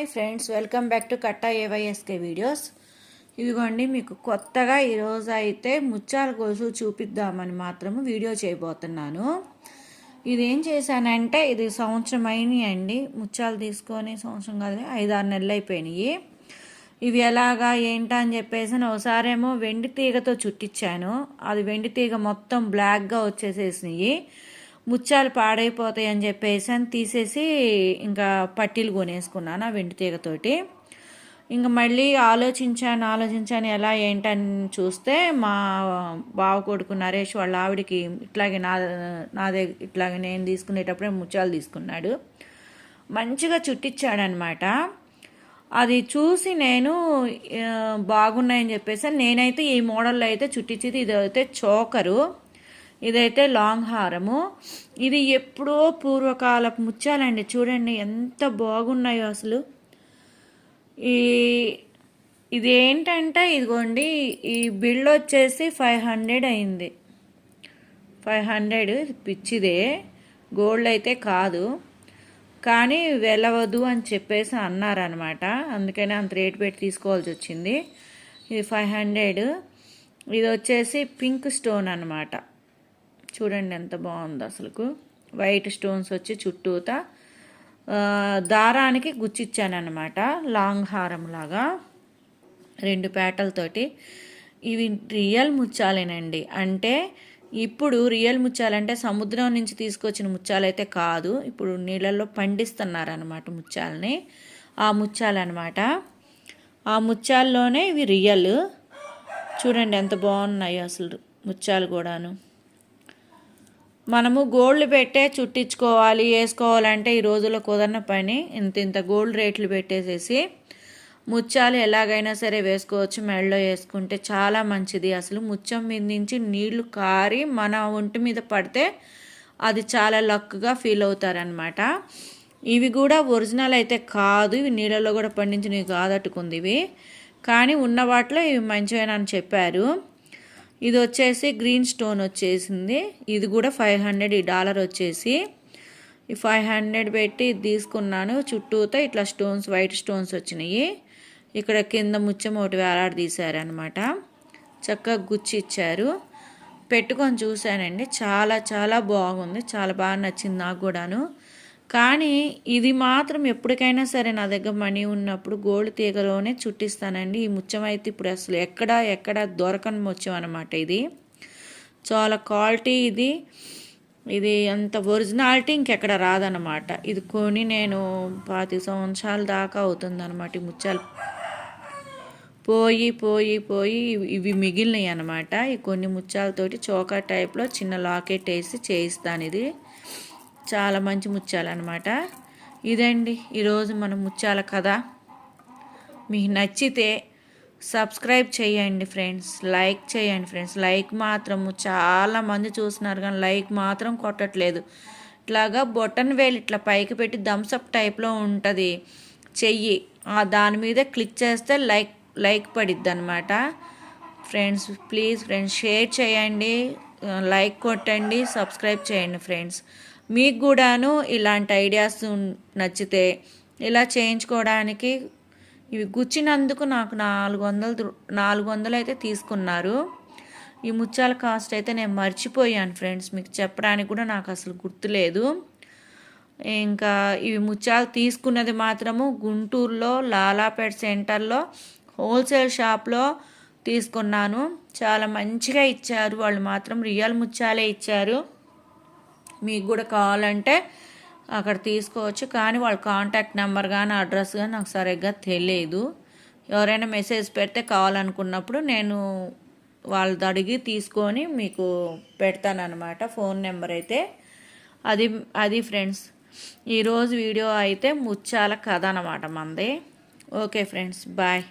Hi friends welcome back to Katta AYSK videos. ఇదిగోండి మీకు కొత్తగా ఈరోజు అయితే ముత్యాల గొలుసు చూపిద్దామని మాత్రము వీడియో చేయబోతున్నాను. ఇది ఏం చేశానంటే ఇది సంవత్సరం అండి ముత్యాలు తీసుకొని సంవత్సరం కాదు ఐదారు నెలలు అయిపోయినాయి ఇవి ఎలాగా ఏంటా అని చెప్పేసి ఒకసారేమో వెండి తీగతో చుట్టించాను అది వెండి తీగ మొత్తం బ్లాక్గా వచ్చేసేసినాయి. ముత్యాలు పాడైపోతాయి అని చెప్పేసి అని తీసేసి ఇంకా పట్టీలు కొనేసుకున్నాను ఆ వెండి తీగతోటి. ఇంకా మళ్ళీ ఆలోచించాను ఆలోచించాను ఎలా ఏంటని చూస్తే మా బావ కొడుకు నరేష్ వాళ్ళ ఆవిడకి ఇట్లాగే నా నా దగ్గర ఇట్లాగే నేను తీసుకునేటప్పుడే ముత్యాలు తీసుకున్నాడు. మంచిగా చుట్టించాడనమాట అది చూసి నేను బాగున్నాయని చెప్పేసి నేనైతే ఈ మోడల్లో అయితే చుట్టించేది ఇది అయితే చోకరు. ఇదైతే లాంగ్ హారము. ఇది ఎప్పుడో పూర్వకాలపు ముత్యాలండి. చూడండి ఎంత బాగున్నాయో అసలు. ఈ ఇది ఏంటంటే ఇదిగోండి ఈ బిల్ వచ్చేసి ఫైవ్ హండ్రెడ్ అయింది. ఫైవ్ హండ్రెడ్ పిచ్చిదే. గోల్డ్ అయితే కాదు. కానీ వెళ్ళవద్దు అని చెప్పేసి అన్నారనమాట అందుకని అంత రేట్ పెట్టి తీసుకోవాల్సి వచ్చింది. ఇది ఫైవ్ హండ్రెడ్. ఇది వచ్చేసి పింక్ స్టోన్ అనమాట చూడండి ఎంత బాగుంది అసలుకు. వైట్ స్టోన్స్ వచ్చి చుట్టూతా దారానికి గుచ్చిచ్చానమాట లాంగ్ హారం లాగా. రెండు పేటలతోటి. ఇవి రియల్ ముత్యాలేనండి. అంటే ఇప్పుడు రియల్ ముత్యాలంటే సముద్రం నుంచి తీసుకొచ్చిన ముత్యాలైతే కాదు. ఇప్పుడు నీళ్ళల్లో పండిస్తున్నారనమాట ముత్యాలని. ఆ ముత్యాలన్నమాట. ఆ ముత్యాల్లోనే ఇవి రియల్ చూడండి ఎంత బాగున్నాయో అసలు ముత్యాలు కూడాను. మనము గోల్డ్ పెట్టే చుట్టించుకోవాలి వేసుకోవాలంటే ఈ రోజుల్లో కుదరన పని. ఇంత ఇంత గోల్డ్ రేట్లు పెట్టేసేసి ముత్యాలు ఎలాగైనా సరే వేసుకోవచ్చు మెడలో వేసుకుంటే చాలా మంచిది. అసలు ముత్యం మీద నుంచి నీళ్ళు కారి మన ఒంటి మీద పడితే అది చాలా లక్గా ఫీల్ అవుతారనమాట ఇవి కూడా ఒరిజినల్ అయితే కాదు. ఇవి నీళ్ళలో కూడా పండించినవి కాదట్టుకుంది ఇవి. కానీ ఉన్న వాటిలో ఇవి మంచివేనని చెప్పారు. ఇది వచ్చేసి గ్రీన్ స్టోన్ వచ్చేసింది. ఇది కూడా ఫైవ్ హండ్రెడ్ ఈ డాలర్ వచ్చేసి ఈ ఫైవ్ హండ్రెడ్ పెట్టి తీసుకున్నాను. చుట్టూతో ఇట్లా స్టోన్స్ వైట్ స్టోన్స్ వచ్చినాయి. ఇక్కడ కింద ముచ్చం ఒకటి వేలాడ తీశారనమాట చక్కగా గుచ్చి ఇచ్చారు. పెట్టుకొని చూశానండి. చాలా చాలా బాగుంది. చాలా బాగా నచ్చింది నాకు కూడాను. కానీ ఇది మాత్రం ఎప్పటికైనా సరే నా దగ్గర మనీ ఉన్నప్పుడు గోల్డ్ తీగలోనే చుట్టిస్తానండి. ఈ ముత్యం అయితే ఇప్పుడు అసలు ఎక్కడ ఎక్కడ దొరకని ముత్యం అనమాట ఇది. చాలా క్వాలిటీ ఇది. ఇది అంత ఒరిజినాలిటీ ఇంకెక్కడ రాదనమాట ఇది కొని నేను పాతి సంవత్సరాల దాకా అవుతుందన్నమాట ఈ ముత్యాలు పోయి పోయి పోయి ఇవి మిగిలినాయి అనమాట ఈ కొన్ని ముత్యాలతోటి చోకా టైప్లో చిన్న లాకెట్ వేసి చేయిస్తాను ఇది. చాలా మంచి ముత్యాలు అనమాట ఇదండి ఈరోజు మనం ముత్యాల కథ. మీకు నచ్చితే సబ్స్క్రైబ్ చేయండి ఫ్రెండ్స్. లైక్ చేయండి ఫ్రెండ్స్. లైక్ మాత్రము చాలామంది చూస్తున్నారు కానీ లైక్ మాత్రం కొట్టట్లేదు. ఇట్లాగా బొటన్ వేలు ఇట్లా పైకి పెట్టి థమ్స్అప్ టైప్లో ఉంటుంది. చెయ్యి. దాని మీద క్లిక్ చేస్తే లైక్ లైక్ పడిద్ది అనమాట ఫ్రెండ్స్ ప్లీజ్ ఫ్రెండ్స్ షేర్ చేయండి. లైక్ కొట్టండి. సబ్స్క్రైబ్ చేయండి ఫ్రెండ్స్. మీకు కూడాను ఇలాంటి ఐడియాస్ నచ్చితే ఇలా చేయించుకోవడానికి ఇవి గుచ్చినందుకు నాకు నాలుగు వందలు నాలుగు వందలు అయితే తీసుకున్నారు. ఈ ముత్యాల కాస్ట్ అయితే నేను మర్చిపోయాను ఫ్రెండ్స్. మీకు చెప్పడానికి కూడా నాకు అసలు గుర్తులేదు. ఇంకా ఇవి ముత్యాలు తీసుకున్నది మాత్రము గుంటూరులో లాలాపేట సెంటర్లో హోల్సేల్ షాప్లో తీసుకున్నాను. చాలా మంచిగా ఇచ్చారు. వాళ్ళు మాత్రం రియల్ ముత్యాలే ఇచ్చారు. మీకు కూడా కావాలంటే అక్కడ తీసుకోవచ్చు. కానీ వాళ్ళ కాంటాక్ట్ నెంబర్ కానీ అడ్రస్ కానీ నాకు సరిగ్గా తెలియదు ఎవరైనా మెసేజ్ పెడితే కావాలనుకున్నప్పుడు నేను వాళ్ళది అడిగి తీసుకొని మీకు పెడతానమాట ఫోన్ నెంబర్ అయితే. అది అది ఫ్రెండ్స్. ఈరోజు వీడియో అయితే ముచ్చాల కథ అనమాట మంది. Okay friends bye.